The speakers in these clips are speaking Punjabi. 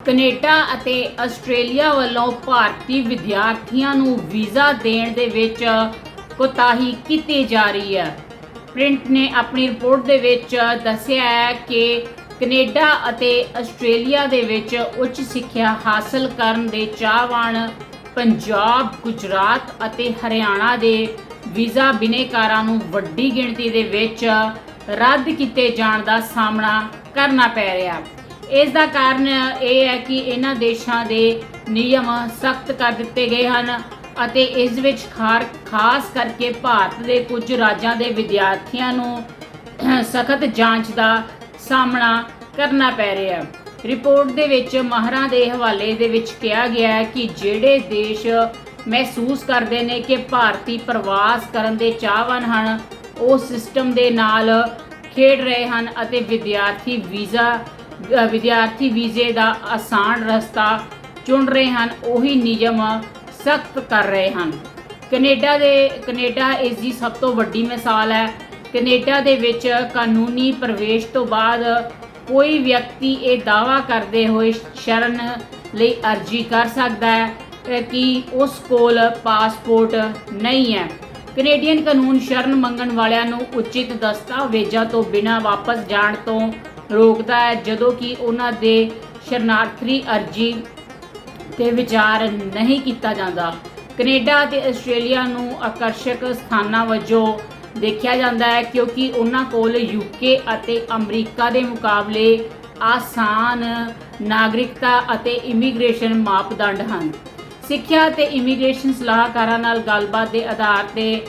ਕੈਨੇਡਾ ਅਤੇ ਆਸਟ੍ਰੇਲੀਆ ਵੱਲੋਂ ਭਾਰਤੀ ਵਿਦਿਆਰਥੀਆਂ ਨੂੰ ਵੀਜ਼ਾ ਦੇਣ ਦੇ ਵਿੱਚ ਕੋਤਾਹੀ ਕੀਤੀ ਜਾ ਰਹੀ ਹੈ। ਪ੍ਰਿੰਟ ਨੇ ਆਪਣੀ ਰਿਪੋਰਟ ਦੇ ਵਿੱਚ ਦੱਸਿਆ ਹੈ ਕਿ ਕੈਨੇਡਾ ਅਤੇ ਆਸਟ੍ਰੇਲੀਆ ਦੇ ਵਿੱਚ ਉੱਚ ਸਿੱਖਿਆ ਹਾਸਲ ਕਰਨ ਦੇ ਚਾਹਵਾਨ ਪੰਜਾਬ, ਗੁਜਰਾਤ ਅਤੇ ਹਰਿਆਣਾ ਦੇ ਵੀਜ਼ਾ ਬਿਨੇਕਾਰਾਂ ਨੂੰ ਵੱਡੀ ਗਿਣਤੀ ਦੇ ਵਿੱਚ ਰੱਦ ਕੀਤੇ ਜਾਣ ਦਾ ਸਾਹਮਣਾ ਕਰਨਾ ਪੈ ਰਿਹਾ ਇਸ ਦਾ ਕਾਰਨ ਇਹ ਹੈ ਕਿ ਇਹਨਾਂ ਦੇਸ਼ਾਂ ਦੇ ਨਿਯਮ ਸਖਤ ਕਰ ਦਿੱਤੇ ਗਏ ਹਨ ਅਤੇ ਇਸ ਵਿੱਚ ਖਾਰ ਖਾਸ ਕਰਕੇ ਭਾਰਤ ਦੇ ਕੁਝ ਰਾਜਾਂ ਦੇ ਵਿਦਿਆਰਥੀਆਂ ਨੂੰ ਸਖਤ ਜਾਂਚ ਦਾ ਸਾਹਮਣਾ ਕਰਨਾ ਪੈ ਰਿਹਾ ਹੈ। ਰਿਪੋਰਟ ਦੇ ਵਿੱਚ ਮਾਹਰਾਂ ਦੇ ਹਵਾਲੇ ਦੇ ਵਿੱਚ ਕਿਹਾ ਗਿਆ ਹੈ ਕਿ ਜਿਹੜੇ ਦੇਸ਼ ਮਹਿਸੂਸ ਕਰਦੇ ਨੇ ਕਿ ਭਾਰਤੀ ਪ੍ਰਵਾਸ ਕਰਨ ਦੇ ਚਾਹਵਾਨ ਹਨ, ਉਹ ਸਿਸਟਮ ਦੇ ਨਾਲ ਖੇਡ ਰਹੇ ਹਨ ਅਤੇ ਵਿਦਿਆਰਥੀ ਵੀਜ਼ਾ ਵਿਦਿਆਰਥੀ ਵੀਜ਼ੇ ਦਾ ਆਸਾਨ ਰਸਤਾ ਚੁਣ ਰਹੇ ਹਨ, ਉਹੀ ਨਿਯਮ ਸਖਤ ਕਰ ਰਹੇ ਹਨ। ਕੈਨੇਡਾ ਦੇ, ਕੈਨੇਡਾ ਇਸ ਦੀ ਸਭ ਤੋਂ ਵੱਡੀ ਮਿਸਾਲ ਹੈ। ਕੈਨੇਡਾ ਦੇ ਵਿੱਚ ਕਾਨੂੰਨੀ ਪ੍ਰਵੇਸ਼ ਤੋਂ ਬਾਅਦ ਕੋਈ ਵਿਅਕਤੀ ਇਹ ਦਾਵਾ ਕਰਦੇ ਹੋਏ ਸ਼ਰਨ ਲਈ ਅਰਜ਼ੀ ਕਰ ਸਕਦਾ ਹੈ ਕਿ ਉਸ ਕੋਲ ਪਾਸਪੋਰਟ ਨਹੀਂ ਹੈ। ਕੈਨੇਡੀਅਨ ਕਾਨੂੰਨ ਸ਼ਰਨ ਮੰਗਣ ਵਾਲਿਆਂ ਨੂੰ ਉਚਿਤ ਦਸਤਾਵੇਜ਼ਾਂ ਤੋਂ ਬਿਨਾਂ ਵਾਪਸ ਜਾਣ ਤੋਂ ਰੋਕਦਾ ਹੈ, ਜਦੋਂ ਕਿ ਉਹਨਾਂ ਦੇ ਸ਼ਰਨਾਰਥੀ ਅਰਜ਼ੀ ਤੇ ਵਿਚਾਰ ਨਹੀਂ ਕੀਤਾ ਜਾਂਦਾ। ਕੈਨੇਡਾ ਅਤੇ ਆਸਟ੍ਰੇਲੀਆ ਨੂੰ ਆਕਰਸ਼ਕ ਸਥਾਨਾਂ ਵਜੋਂ ਦੇਖਿਆ ਜਾਂਦਾ ਹੈ, ਕਿਉਂਕਿ ਉਹਨਾਂ ਕੋਲ ਯੂਕੇ ਅਤੇ ਅਮਰੀਕਾ ਦੇ ਮੁਕਾਬਲੇ ਆਸਾਨ ਨਾਗਰਿਕਤਾ ਅਤੇ ਇਮੀਗ੍ਰੇਸ਼ਨ ਮਾਪਦੰਡ ਹਨ। ਸਿੱਖਿਆ ਤੇ ਇਮੀਗ੍ਰੇਸ਼ਨ ਸਲਾਹਕਾਰਾਂ ਨਾਲ ਗੱਲਬਾਤ ਦੇ ਆਧਾਰ ਤੇ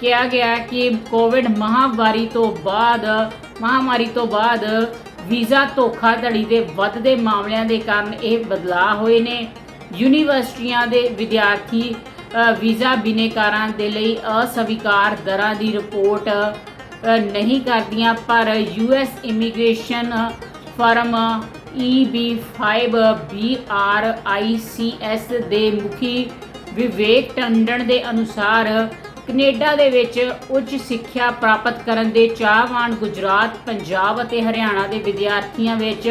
ਕਿਹਾ ਗਿਆ ਕਿ ਕੋਵਿਡ ਮਹਾਮਾਰੀ ਤੋਂ ਬਾਅਦ ਮਹਾਮਾਰੀ ਤੋਂ ਬਾਅਦ ਵੀਜ਼ਾ ਧੋਖਾਧੜੀ ਦੇ ਵੱਧਦੇ ਮਾਮਲਿਆਂ ਦੇ ਕਾਰਨ ਇਹ ਬਦਲਾਅ ਹੋਏ ਨੇ। ਯੂਨੀਵਰਸਿਟੀਆਂ ਦੇ ਵਿਦਿਆਰਥੀ ਵੀਜ਼ਾ ਬਿਨੇਕਾਰਾਂ ਦੇ ਲਈ ਅਸਵੀਕਾਰ ਦਰਾਂ ਦੀ ਰਿਪੋਰਟ ਨਹੀਂ ਕਰਦੀਆਂ, ਪਰ US immigration firm EB5 BRICS ਦੇ ਮੁਖੀ ਵਿਵੇਕ ਟੰਡਨ ਦੇ ਅਨੁਸਾਰ ਕੈਨੇਡਾ ਦੇ ਵਿੱਚ ਉੱਚ ਸਿੱਖਿਆ ਪ੍ਰਾਪਤ ਕਰਨ ਦੇ ਚਾਹਵਾਨ ਗੁਜਰਾਤ, ਪੰਜਾਬ ਅਤੇ ਹਰਿਆਣਾ ਦੇ ਵਿਦਿਆਰਥੀਆਂ ਵਿੱਚ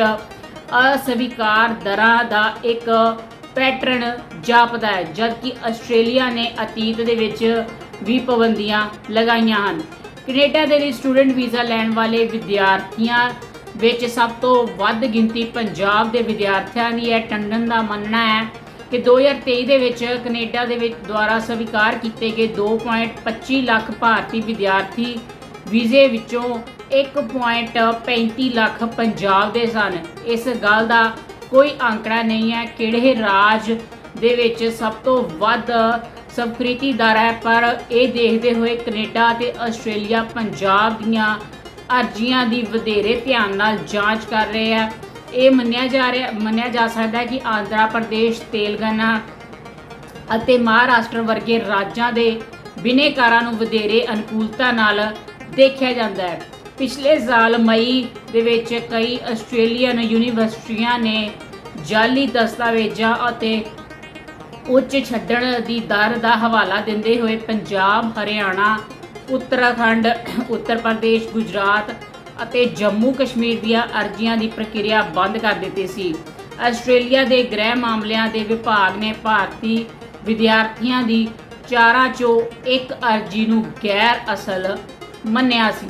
ਅਸਵੀਕਾਰ ਦਰਾਂ ਦਾ ਇੱਕ ਪੈਟਰਨ ਜਾਪਦਾ ਹੈ, ਜਦਕਿ ਆਸਟ੍ਰੇਲੀਆ ਨੇ ਅਤੀਤ ਦੇ ਵਿੱਚ ਵੀ ਪਾਬੰਦੀਆਂ ਲਗਾਈਆਂ ਹਨ। ਕੈਨੇਡਾ ਦੇ ਲਈ ਸਟੂਡੈਂਟ ਵੀਜ਼ਾ ਲੈਣ ਵਾਲੇ ਵਿਦਿਆਰਥੀਆਂ ਵਿੱਚ ਸਭ ਤੋਂ ਵੱਧ ਗਿਣਤੀ ਪੰਜਾਬ ਦੇ ਵਿਦਿਆਰਥੀਆਂ ਦੀ ਹੈ। ਟੰਡਨ ਦਾ ਮੰਨਣਾ ਹੈ ਕਿ 2023 ਦੇ ਵਿੱਚ ਕੈਨੇਡਾ ਦੇ ਵਿੱਚ ਦੁਆਰਾ ਸਵੀਕਾਰ ਕੀਤੇ ਗਏ 2.25 ਲੱਖ ਭਾਰਤੀ ਵਿਦਿਆਰਥੀ ਵੀਜ਼ੇ ਵਿੱਚੋਂ 1.35 ਲੱਖ ਪੰਜਾਬ ਦੇ ਸਨ। ਇਸ ਗੱਲ ਦਾ ਕੋਈ ਅੰਕੜਾ ਨਹੀਂ ਹੈ ਕਿਹੜੇ ਰਾਜ ਦੇ ਵਿੱਚ ਸਭ ਤੋਂ ਵੱਧ ਸਬਕ੍ਰਿਤੀ ਦਰ ਹੈ ਪਰ ਇਹ ਦੇਖਦੇ ਹੋਏ ਕੈਨੇਡਾ ਤੇ ਆਸਟ੍ਰੇਲੀਆ ਪੰਜਾਬ ਦੀਆਂ ਅਰਜ਼ੀਆਂ ਦੀ ਵਧੇਰੇ ਧਿਆਨ ਨਾਲ ਜਾਂਚ ਕਰ ਰਹੇ ਹੈ। ਇਹ ਮੰਨਿਆ ਜਾ ਰਿਹਾ, ਮੰਨਿਆ ਜਾ ਸਕਦਾ ਹੈ ਕਿ ਆਂਧਰਾ ਪ੍ਰਦੇਸ਼, ਤੇਲੰਗਾਨਾ ਅਤੇ ਮਹਾਰਾਸ਼ਟਰ ਵਰਗੇ ਰਾਜਾਂ ਦੇ ਬਿਨੇਕਾਰਾਂ ਨੂੰ ਵਧੇਰੇ ਅਨੁਕੂਲਤਾ ਨਾਲ ਦੇਖਿਆ ਜਾਂਦਾ ਹੈ। ਪਿਛਲੇ ਸਾਲ ਮਈ ਦੇ ਵਿੱਚ ਕਈ ਆਸਟ੍ਰੇਲੀਅਨ ਯੂਨੀਵਰਸਿਟੀਆਂ ਨੇ ਜਾਲੀ ਦਸਤਾਵੇਜ਼ਾਂ ਅਤੇ ਉੱਚ ਛੱਡਣ ਦੀ ਦਰ ਦਾ ਹਵਾਲਾ ਦਿੰਦੇ ਹੋਏ ਪੰਜਾਬ, ਹਰਿਆਣਾ, ਉੱਤਰਾਖੰਡ, ਉੱਤਰ ਪ੍ਰਦੇਸ਼, ਗੁਜਰਾਤ ਅਤੇ ਜੰਮੂ ਕਸ਼ਮੀਰ ਦੀਆਂ ਅਰਜ਼ੀਆਂ ਦੀ ਪ੍ਰਕਿਰਿਆ ਬੰਦ ਕਰ ਦਿੱਤੀ ਸੀ। ਆਸਟ੍ਰੇਲੀਆ ਦੇ ਗ੍ਰਹਿ ਮਾਮਲਿਆਂ ਦੇ ਵਿਭਾਗ ਨੇ ਭਾਰਤੀ ਵਿਦਿਆਰਥੀਆਂ ਦੀ ਚਾਰਾਂ ਚੋਂ ਇੱਕ ਅਰਜ਼ੀ ਨੂੰ ਗੈਰ ਅਸਲ ਮੰਨਿਆ ਸੀ।